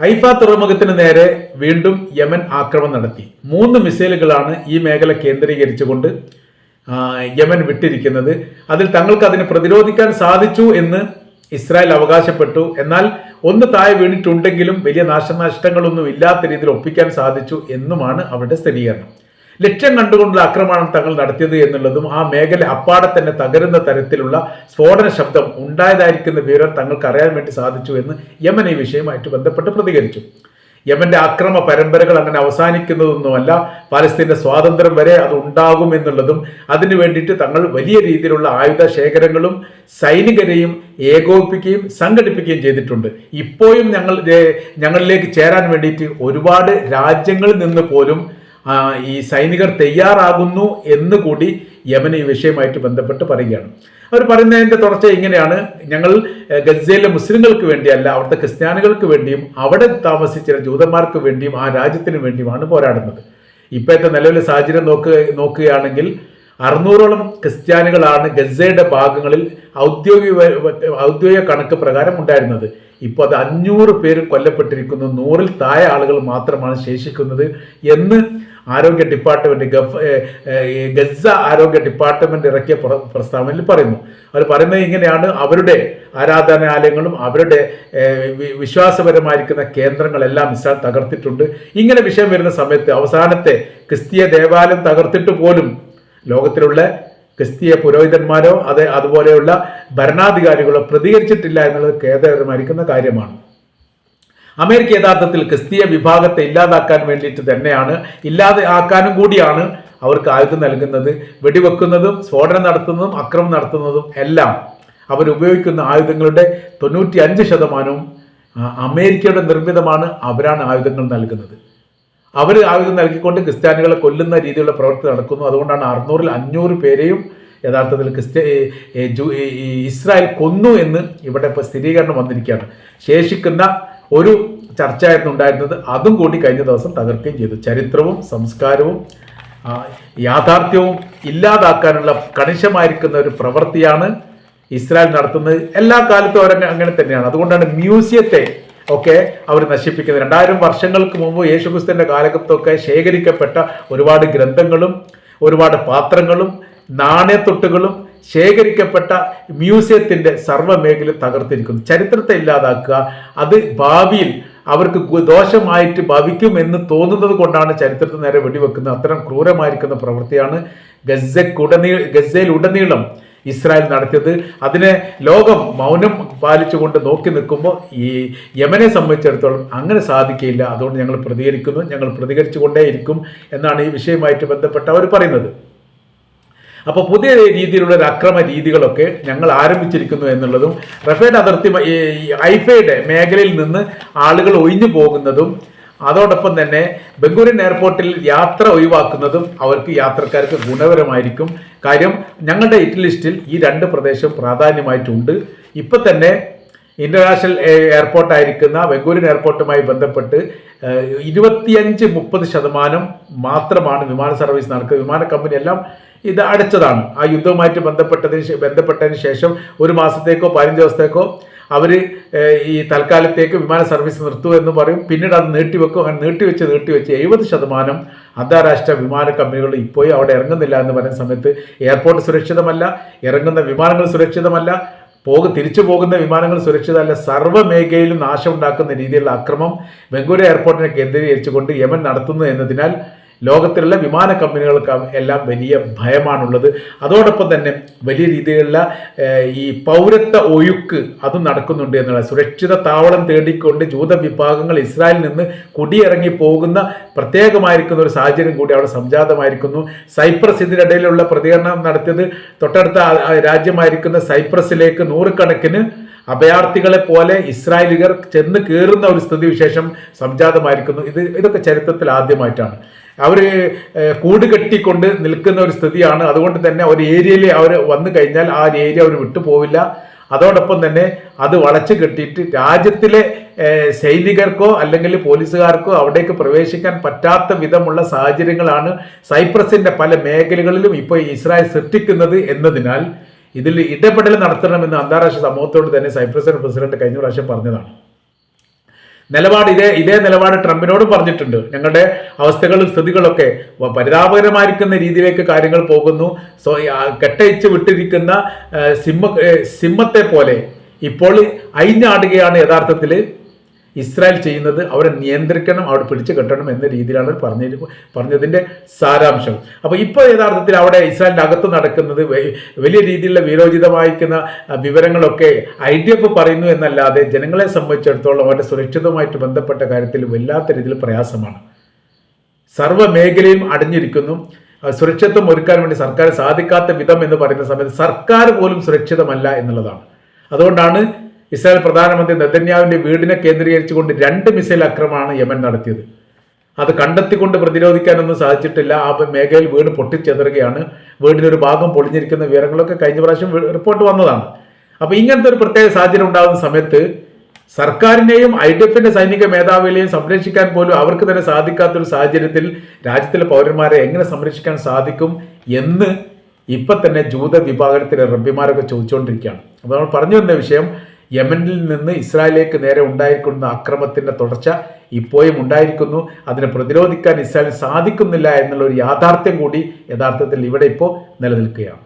Haifa തുറമുഖത്തിന് നേരെ വീണ്ടും Yemen ആക്രമണം നടത്തി. മൂന്ന് മിസൈലുകളാണ് ഈ മേഖല കേന്ദ്രീകരിച്ചുകൊണ്ട് യമൻ വിട്ടിരിക്കുന്നത്. അതിൽ തങ്ങൾക്ക് അതിനെ പ്രതിരോധിക്കാൻ സാധിച്ചു എന്ന് ഇസ്രായേൽ അവകാശപ്പെട്ടു. എന്നാൽ ഒന്ന് താഴെ വീണിട്ടുണ്ടെങ്കിലും വലിയ നാശനഷ്ടങ്ങളൊന്നും ഇല്ലാത്ത രീതിയിൽ ഒപ്പിക്കാൻ സാധിച്ചു എന്നുമാണ് അവരുടെ സ്ഥിരീകരണം. ലക്ഷ്യം കണ്ടുകൊണ്ടുള്ള ആക്രമണം തങ്ങൾ നടത്തിയത് എന്നുള്ളതും ആ മേഖല അപ്പാടെ തന്നെ തകരുന്ന തരത്തിലുള്ള സ്ഫോടന ശബ്ദം ഉണ്ടായതായിരിക്കുന്ന വിവരം തങ്ങൾക്ക് അറിയാൻ വേണ്ടി സാധിച്ചു എന്ന് യമൻ ഈ വിഷയമായിട്ട് ബന്ധപ്പെട്ട് പ്രതികരിച്ചു. യമന്റെ അക്രമ പരമ്പരകൾ അങ്ങനെ അവസാനിക്കുന്നതൊന്നുമല്ല പാലസ്തീന്റെ സ്വാതന്ത്ര്യം വരെ അത് ഉണ്ടാകും എന്നുള്ളതും അതിനു വേണ്ടിയിട്ട് തങ്ങൾ വലിയ രീതിയിലുള്ള ആയുധ ശേഖരങ്ങളും സൈനികരെയും ഏകോപിപ്പിക്കുകയും സംഘടിപ്പിക്കുകയും ചെയ്തിട്ടുണ്ട്. ഇപ്പോഴും ഞങ്ങൾ ഞങ്ങളിലേക്ക് ചേരാൻ വേണ്ടിയിട്ട് ഒരുപാട് രാജ്യങ്ങളിൽ നിന്ന് പോലും ഈ സൈനികർ തയ്യാറാകുന്നു എന്ന് കൂടി യമൻ ഈ വിഷയമായിട്ട് ബന്ധപ്പെട്ട് പറയുകയാണ്. അവർ പറയുന്നതിന്റെ തുടർച്ച ഇങ്ങനെയാണ്. ഞങ്ങൾ ഗസയിലെ മുസ്ലിങ്ങൾക്ക് വേണ്ടിയല്ല അവിടുത്തെ ക്രിസ്ത്യാനികൾക്ക് വേണ്ടിയും അവിടെ താമസിച്ച ജൂതന്മാർക്ക് വേണ്ടിയും ആ രാജ്യത്തിന് വേണ്ടിയുമാണ് പോരാടുന്നത്. ഇപ്പോഴത്തെ നിലവിലെ സാഹചര്യം നോക്കുക നോക്കുകയാണെങ്കിൽ അറുന്നൂറോളം ക്രിസ്ത്യാനികളാണ് ഗസയുടെ ഭാഗങ്ങളിൽ ഔദ്യോഗിക ഔദ്യോഗിക കണക്ക് പ്രകാരം ഉണ്ടായിരുന്നത്. ഇപ്പോൾ അത് അഞ്ഞൂറ് പേര് കൊല്ലപ്പെട്ടിരിക്കുന്നു. നൂറിൽ താഴെ ആളുകൾ മാത്രമാണ് ശേഷിക്കുന്നത് എന്ന് ആരോഗ്യ ഡിപ്പാർട്ട്മെന്റ് ഗഫ് ഗസ ആരോഗ്യ ഡിപ്പാർട്ട്മെന്റ് ഇറക്കിയ പ്രസ്താവനയിൽ പറയുന്നു. അവർ പറയുന്നത് ഇങ്ങനെയാണ്. അവരുടെ ആരാധനാലയങ്ങളും അവരുടെ വിശ്വാസപരമായിരിക്കുന്ന കേന്ദ്രങ്ങളെല്ലാം ഇസ്രായേൽ തകർത്തിട്ടുണ്ട്. ഇങ്ങനെ വിഷയം വരുന്ന സമയത്ത് അവസാനത്തെ ക്രിസ്തീയ ദേവാലയം തകർത്തിട്ട് പോലും ലോകത്തിലുള്ള ക്രിസ്തീയ പുരോഹിതന്മാരോ അത് അതുപോലെയുള്ള ഭരണാധികാരികളോ പ്രതികരിച്ചിട്ടില്ല എന്നുള്ളത് ഖേദകരമായിരിക്കുന്ന കാര്യമാണ്. അമേരിക്ക യഥാർത്ഥത്തിൽ ക്രിസ്തീയ വിഭാഗത്തെ ഇല്ലാതാക്കാൻ വേണ്ടിയിട്ട് തന്നെയാണ് ഇല്ലാതെ ആക്കാനും കൂടിയാണ് അവർക്ക് ആയുധം നൽകുന്നത്. വെടിവെക്കുന്നതും സ്ഫോടനം നടത്തുന്നതും അക്രമം നടത്തുന്നതും എല്ലാം അവരുപയോഗിക്കുന്ന ആയുധങ്ങളുടെ തൊണ്ണൂറ്റി അഞ്ച് ശതമാനവും അമേരിക്കയുടെ നിർമ്മിതമാണ് അവരാണ് ആയുധങ്ങൾ നൽകുന്നത്. അവർ ആയുധം നൽകിക്കൊണ്ട് ക്രിസ്ത്യാനികളെ കൊല്ലുന്ന രീതിയിലുള്ള പ്രവൃത്തി നടക്കുന്നു. അതുകൊണ്ടാണ് അറുന്നൂറിൽ അഞ്ഞൂറ് പേരെയും യഥാർത്ഥത്തിൽ ക്രിസ്ത്യ ഇസ്രായേൽ കൊന്നു എന്ന് ഇവിടെ ഇപ്പോൾ സ്ഥിരീകരണം വന്നിരിക്കുകയാണ്. ശേഷിക്കുന്ന ഒരു ചർച്ചയായിരുന്നു ഉണ്ടായിരുന്നത്. അതും കൂടി കഴിഞ്ഞ ദിവസം തകർക്കുകയും ചെയ്തു. ചരിത്രവും സംസ്കാരവും യാഥാർത്ഥ്യവും ഇല്ലാതാക്കാനുള്ള കണിശമായിരിക്കുന്ന ഒരു പ്രവൃത്തിയാണ് ഇസ്രായേൽ നടത്തുന്നത്. എല്ലാ കാലത്തും അവർ അങ്ങനെ തന്നെയാണ്. അതുകൊണ്ടാണ് മ്യൂസിയത്തെ ഒക്കെ അവർ നശിപ്പിക്കുന്നത്. രണ്ടായിരം വർഷങ്ങൾക്ക് മുമ്പ് യേശുക്രിസ്തുവിന്റെ കാലഘട്ടത്തൊക്കെ ശേഖരിക്കപ്പെട്ട ഒരുപാട് ഗ്രന്ഥങ്ങളും ഒരുപാട് പാത്രങ്ങളും നാണയത്തൊട്ടുകളും ശേഖരിക്കപ്പെട്ട മ്യൂസിയത്തിന്റെ സർവമേഖല തകർത്തിരിക്കുന്നു. ചരിത്രത്തെ ഇല്ലാതാക്കുക അത് ഭാവിയിൽ അവർക്ക് ദോഷമായിട്ട് ദോഷമായിട്ട് ഭവിക്കുമെന്ന് തോന്നുന്നത് കൊണ്ടാണ് ചരിത്രത്തിന് നേരെ വെടിവെക്കുന്നത്. അത്തരം ക്രൂരമായിരിക്കുന്ന പ്രവൃത്തിയാണ് ഗസക്കുടനീ ഗസയിൽ ഉടനീളം ഇസ്രായേൽ നടത്തിയത്. അതിനെ ലോകം മൗനം പാലിച്ചുകൊണ്ട് നോക്കി നിൽക്കുമ്പോൾ ഈ യമനെ സംബന്ധിച്ചിടത്തോളം അങ്ങനെ സാധിക്കില്ല. അതുകൊണ്ട് ഞങ്ങൾ പ്രതികരിക്കുന്നു. ഞങ്ങൾ പ്രതികരിച്ചുകൊണ്ടേയിരിക്കും എന്നാണ് ഈ വിഷയവുമായിട്ട് ബന്ധപ്പെട്ട് അവർ പറയുന്നത്. അപ്പോൾ പുതിയ രീതിയിലുള്ള ഒരു അക്രമ രീതികളൊക്കെ ഞങ്ങൾ ആരംഭിച്ചിരിക്കുന്നു എന്നുള്ളതും റഫേഡ് അതിർത്തി ഐഫയുടെ മേഖലയിൽ നിന്ന് ആളുകൾ ഒഴിഞ്ഞു പോകുന്നതും അതോടൊപ്പം തന്നെ ബംഗൂരിൻ എയർപോർട്ടിൽ യാത്ര ഒഴിവാക്കുന്നതും അവർക്ക് യാത്രക്കാർക്ക് ഗുണപരമായിരിക്കും കാര്യം ഞങ്ങളുടെ ഇറ്റ് ലിസ്റ്റിൽ ഈ രണ്ട് പ്രദേശം പ്രാധാന്യമായിട്ടുണ്ട്. ഇപ്പം തന്നെ ഇന്റർനാഷണൽ എയർപോർട്ടായിരിക്കുന്ന ബംഗൂരിൻ എയർപോർട്ടുമായി ബന്ധപ്പെട്ട് ഇരുപത്തിയഞ്ച് മുപ്പത് ശതമാനം മാത്രമാണ് വിമാന സർവീസ് നടക്കുക വിമാന കമ്പനി എല്ലാം ഇത് അടച്ചതാണ്. ആ യുദ്ധവുമായിട്ട് ബന്ധപ്പെട്ടതിന് ബന്ധപ്പെട്ടതിന് ശേഷം ഒരു മാസത്തേക്കോ പതിനഞ്ച് ദിവസത്തേക്കോ അവർ ഈ തൽക്കാലത്തേക്ക് വിമാന സർവീസ് നിർത്തുക എന്ന് പറയും. പിന്നീട് അത് നീട്ടിവെക്കും. അങ്ങനെ നീട്ടിവെച്ച് നീട്ടിവെച്ച് എഴുപത് ശതമാനം അന്താരാഷ്ട്ര വിമാന കമ്പനികൾ ഇപ്പോഴും അവിടെ ഇറങ്ങുന്നില്ല എന്ന് പറയുന്ന സമയത്ത് എയർപോർട്ട് സുരക്ഷിതമല്ല ഇറങ്ങുന്ന വിമാനങ്ങൾ സുരക്ഷിതമല്ല പോക തിരിച്ചു പോകുന്ന വിമാനങ്ങൾ സുരക്ഷിതമല്ല സർവ മേഖലയിലും നാശമുണ്ടാക്കുന്ന രീതിയിലുള്ള അക്രമം ബംഗൂരു എയർപോർട്ടിനെ കേന്ദ്രീകരിച്ചുകൊണ്ട് യമൻ നടത്തുന്നു എന്നതിനാൽ ലോകത്തിലുള്ള വിമാന കമ്പനികൾക്ക് എല്ലാം വലിയ ഭയമാണുള്ളത്. അതോടൊപ്പം തന്നെ വലിയ രീതിയിലുള്ള ഈ പൗരത്വ ഒഴുക്ക് അത് നടക്കുന്നുണ്ട് എന്നുള്ള സുരക്ഷിത താവളം തേടിക്കൊണ്ട് ജൂത വിഭാഗങ്ങൾ ഇസ്രായേലിൽ നിന്ന് കുടിയിറങ്ങി പോകുന്ന പ്രത്യേകമായിരിക്കുന്ന ഒരു സാഹചര്യം കൂടി അവിടെ സംജാതമായിരിക്കുന്നു. സൈപ്രസ് ഇതിനിടയിലുള്ള പ്രതികരണം നടത്തിയത് തൊട്ടടുത്ത രാജ്യമായിരിക്കുന്ന സൈപ്രസിലേക്ക് നൂറുകണക്കിന് അഭയാർത്ഥികളെ പോലെ ഇസ്രായേലികർ ചെന്ന് കയറുന്ന ഒരു സ്ഥിതിവിശേഷം സംജാതമായിരിക്കുന്നു. ഇത് ഇതൊക്കെ ചരിത്രത്തിൽ ആദ്യമായിട്ടാണ്. അവർ കൂട് കെട്ടിക്കൊണ്ട് നിൽക്കുന്ന ഒരു സ്ഥിതിയാണ്. അതുകൊണ്ട് തന്നെ ഒരു ഏരിയയിൽ അവർ വന്നു കഴിഞ്ഞാൽ ആ ഒരു ഏരിയ അവർ വിട്ടുപോവില്ല അതോടൊപ്പം തന്നെ അത് വളച്ചു കെട്ടിയിട്ട് രാജ്യത്തിലെ സൈനികർക്കോ അല്ലെങ്കിൽ പോലീസുകാർക്കോ അവിടേക്ക് പ്രവേശിക്കാൻ പറ്റാത്ത വിധമുള്ള സാഹചര്യങ്ങളാണ് സൈപ്രസിന്റെ പല മേഖലകളിലും ഇപ്പോൾ ഇസ്രായേൽ സൃഷ്ടിക്കുന്നത് എന്നതിനാൽ ഇതിൽ ഇടപെടൽ നടത്തണമെന്ന് അന്താരാഷ്ട്ര സമൂഹത്തോട് തന്നെ സൈപ്രസിന്റെ പ്രസിഡന്റ് കഴിഞ്ഞ പ്രാവശ്യം പറഞ്ഞതാണ്. നിലപാട് ഇതേ ഇതേ നിലപാട് ട്രംപിനോടും പറഞ്ഞിട്ടുണ്ട്. ഞങ്ങളുടെ അവസ്ഥകളും സ്ഥിതികളൊക്കെ പരിതാപകരമായിരിക്കുന്ന രീതിയിലേക്ക് കാര്യങ്ങൾ പോകുന്നു. സോ കെട്ടയിച്ച് വിട്ടിരിക്കുന്ന സിംഹ സിംഹത്തെ പോലെ ഇപ്പോൾ അയിഞ്ഞാടുകയാണ് യഥാർത്ഥത്തിൽ ഇസ്രായേൽ ചെയ്യുന്നത് അവരെ നിയന്ത്രിക്കണം അവിടെ പിടിച്ചു കെട്ടണം എന്ന രീതിയിലാണ് പറഞ്ഞ പറഞ്ഞതിന്റെ സാരാംശം. അപ്പോൾ ഇപ്പോൾ യഥാർത്ഥത്തിൽ അവിടെ ഇസ്രായേലിന്റെ അകത്ത് നടക്കുന്നത് വലിയ രീതിയിലുള്ള വീരോചിതമായിരിക്കുന്ന വിവരങ്ങളൊക്കെ ഐ ഡി എഫ് പറയുന്നു എന്നല്ലാതെ ജനങ്ങളെ സംബന്ധിച്ചിടത്തോളം അവരുടെ സുരക്ഷിതമായിട്ട് ബന്ധപ്പെട്ട കാര്യത്തിൽ വല്ലാത്ത രീതിയിൽ പ്രയാസമാണ്. സർവ മേഖലയും അടഞ്ഞിരിക്കുന്നു. സുരക്ഷിതത്വം ഒരുക്കാൻ വേണ്ടി സർക്കാർ സാധിക്കാത്ത വിധം എന്ന് പറയുന്ന സമയത്ത് സർക്കാർ പോലും സുരക്ഷിതമല്ല എന്നുള്ളതാണ്. അതുകൊണ്ടാണ് ഇസ്രായേൽ പ്രധാനമന്ത്രി നെതന്യാവിന്റെ വീടിനെ കേന്ദ്രീകരിച്ചുകൊണ്ട് രണ്ട് മിസൈൽ ആക്രമണമാണ് യമൻ നടത്തിയത്. അത് കണ്ടെത്തിക്കൊണ്ട് പ്രതിരോധിക്കാനൊന്നും സാധിച്ചിട്ടില്ല. ആ മേഖലയിൽ വീട് പൊട്ടിച്ചെതറുകയാണ്. വീടിന്റെ ഒരു ഭാഗം പൊളിഞ്ഞിരിക്കുന്ന വിവരങ്ങളൊക്കെ കഴിഞ്ഞ പ്രാവശ്യം റിപ്പോർട്ട് വന്നതാണ്. അപ്പോൾ ഇങ്ങനത്തെ ഒരു പ്രത്യേക സാഹചര്യം ഉണ്ടാകുന്ന സമയത്ത് സർക്കാരിനെയും ഐ ഡി എഫിന്റെ സൈനിക മേധാവികളെയും സംരക്ഷിക്കാൻ പോലും അവർക്ക് തന്നെ സാധിക്കാത്ത ഒരു സാഹചര്യത്തിൽ രാജ്യത്തിലെ പൗരന്മാരെ എങ്ങനെ സംരക്ഷിക്കാൻ സാധിക്കും എന്ന് ഇപ്പൊ തന്നെ ജൂത വിഭാഗത്തിലെ റബ്ബിമാരൊക്കെ ചോദിച്ചുകൊണ്ടിരിക്കുകയാണ്. അപ്പോൾ നമ്മൾ പറഞ്ഞു വന്ന വിഷയം യമനിൽ നിന്ന് ഇസ്രായേലിലേക്ക് നേരെ ഉണ്ടായിരിക്കുന്ന അക്രമത്തിന്റെ തുടർച്ച ഇപ്പോഴും ഉണ്ടായിരിക്കുന്നു. അതിനെ പ്രതിരോധിക്കാൻ ഇസ്രായേലിന് സാധിക്കുന്നില്ല എന്നുള്ള ഒരു യാഥാർത്ഥ്യം കൂടി യഥാർത്ഥത്തിൽ ഇവിടെ ഇപ്പോൾ നിലനിൽക്കുകയാണ്.